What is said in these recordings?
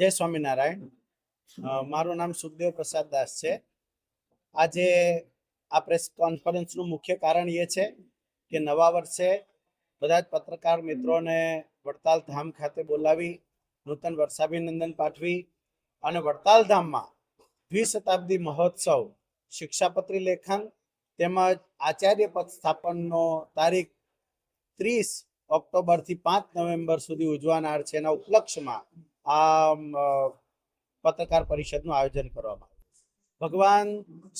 જય સ્વામિનારાયણ. મારું નામ સુખદેવ પ્રસાદ દાસ છે. આજે આ પ્રેસ કોન્ફરન્સનું મુખ્ય કારણ એ છે કે નવા વર્ષે બધા જ પત્રકાર મિત્રોને વડતાલ ધામ ખાતે બોલાવી, નૂતન વર્ષાભિનંદન પાઠવી અને વડતાલ ધામમાં દ્વિશતાબ્દી મહોત્સવ, શિક્ષાપત્રી લેખન તેમજ આચાર્ય પદ સ્થાપનનો તારીખ ત્રીસ ઓક્ટોબરથી પાંચ નવેમ્બર સુધી ઉજવાનાર છે એના ઉપલક્ષમાં આ પત્રકાર પરિષદનું આયોજન કરવામાં આવ્યું. ભગવાન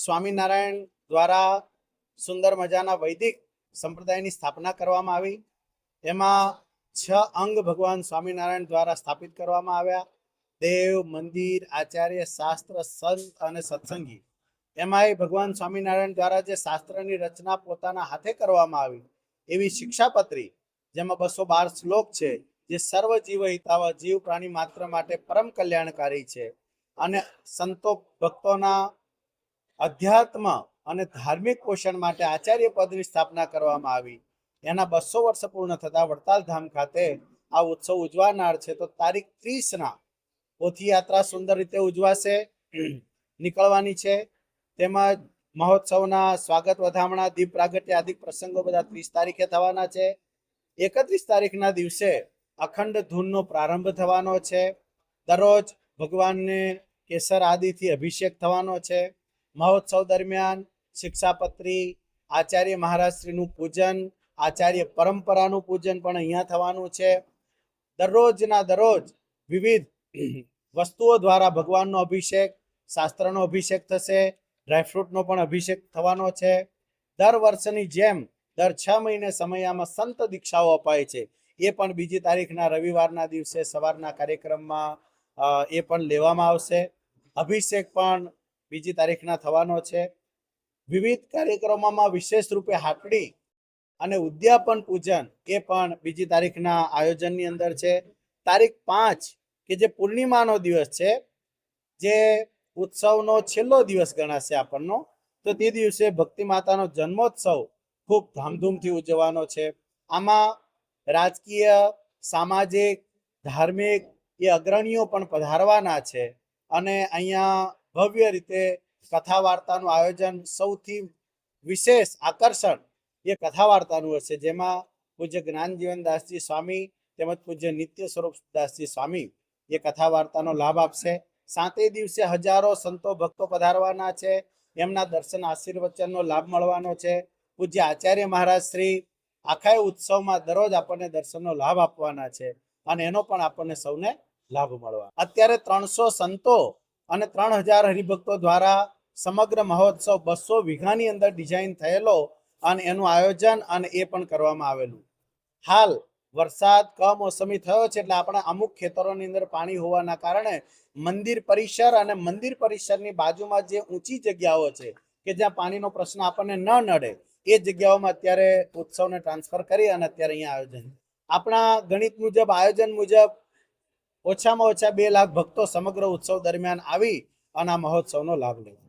સ્વામિનારાયણ દ્વારા સુંદર મજાના વૈદિક સંપ્રદાયની સ્થાપના કરવામાં આવી. એમાં છ અંગ ભગવાન સ્વામિનારાયણ દ્વારા સ્થાપિત કરવામાં આવ્યા. દેવ, મંદિર, આચાર્ય, શાસ્ત્ર, સંત અને સત્સંગી. એમાંય ભગવાન સ્વામિનારાયણ દ્વારા જે શાસ્ત્રની રચના પોતાના હાથે કરવામાં આવી, એવી શિક્ષાપત્રી, જેમાં બસો બાર શ્લોક છે જે સર્વ જીવ હિતાવ જીવ પ્રાણી માત્ર માટે પરમ કલ્યાણકારી છે. અને સંતો ભક્તોના અધ્યાત્મ અને ધાર્મિક પોષણ માટે આચાર્ય પદની સ્થાપના કરવામાં આવી. એના બસો વર્ષ પૂર્ણ થતા વડતાલ ધામ ખાતે આ ઉત્સવ ઉજવાનાર છે. તો તારીખ ત્રીસના પોથી યાત્રા સુંદર રીતે ઉજવાશે. નીકળવાની છે. તેમજ મહોત્સવના સ્વાગત વધામણા, દીપ પ્રાગટ્ય આદિ પ્રસંગો બધા ત્રીસ તારીખે થવાના છે. એકત્રીસ તારીખના દિવસે અખંડ ધૂનનો પ્રારંભ થવાનો છે. દરરોજ ભગવાનને કેસર આદિથી અભિષેક થવાનો છે. મહોત્સવ દરમિયાન શિક્ષાપત્રી, આચાર્ય મહારાજશ્રીનું પૂજન, આચાર્ય પરંપરાનું પૂજન પણ અહીંયા થવાનું છે. દરરોજના દરરોજ વિવિધ વસ્તુઓ દ્વારા ભગવાનનો અભિષેક, શાસ્ત્રનો અભિષેક થશે ડ્રાયફ્રૂટનો પણ અભિષેક થવાનો છે. દર વર્ષની જેમ દર છ મહિને સમયમાં સંત દીક્ષાઓ અપાય છે. એ પણ બીજી તારીખના રવિવારના દિવસે સવારના કાર્યક્રમમાં એ પણ લેવામાં આવશે. અભિષેક પણ બીજી તારીખના થવાનો છે. વિવિધ કાર્યક્રમોમાં વિશેષ રૂપે હાકડી અને ઉદ્યાપન પૂજન એ પણ બીજી તારીખના આયોજનની અંદર છે. તારીખ પાંચ, કે જે પૂર્ણિમાનો દિવસ છે, જે ઉત્સવનો છેલ્લો દિવસ ગણાશે આપણનો, તો તે દિવસે ભક્તિ માતાનો જન્મોત્સવ ખૂબ ધામધૂમથી ઉજવવાનો છે. આમાં રાજકીય, સામાજિક, ધાર્મિક એ અગ્રણીઓ પણ પધારવાના છે. અને અહીંયા ભવ્ય રીતે કથા વાર્તાનું આયોજન સૌથી વિશેષ આકર્ષણ એ કથા વાર્તાનું હશે, જેમાં પૂજ્ય જ્ઞાનજીવનદાસજી સ્વામી તેમજ પૂજ્ય નિત્ય સ્વરૂપદાસજી સ્વામી એ કથા વાર્તાનો લાભ આપશે. સાતે દિવસે હજારો સંતો ભક્તો પધારવાના છે. એમના દર્શન આશીર્વચનનો લાભ મળવાનો છે. પૂજ્ય આચાર્ય મહારાજ શ્રી આખા ઉત્સવમાં દરરોજ આપણને દર્શનનો લાભ આપવાના છે અને એનો પણ આપણને સૌને લાભ મળવા અત્યારે ત્રણસો સંતો અને ત્રણ હજાર હરિભક્તો દ્વારા સમગ્ર મહોત્સવ બસો વીઘાની અંદર ડિઝાઇન થયેલો અને એનું આયોજન અને એ પણ કરવામાં આવેલું. હાલ વરસાદ કમોસમી થયો છે એટલે આપણા અમુક ખેતરોની અંદર પાણી હોવાના કારણે મંદિર પરિસર અને મંદિર પરિસરની બાજુમાં જે ઊંચી જગ્યાઓ છે કે જ્યાં પાણીનો પ્રશ્ન આપણને ન નડે એ જગ્યાઓમાં અત્યારે ઉત્સવને ટ્રાન્સફર કરી અને અત્યારે અહીંયા આયોજન આપણા ગણિત મુજબ, આયોજન મુજબ ઓછામાં ઓછા બે લાખ ભક્તો સમગ્ર ઉત્સવ દરમિયાન આવી અને આ મહોત્સવનો લાભ લેવા.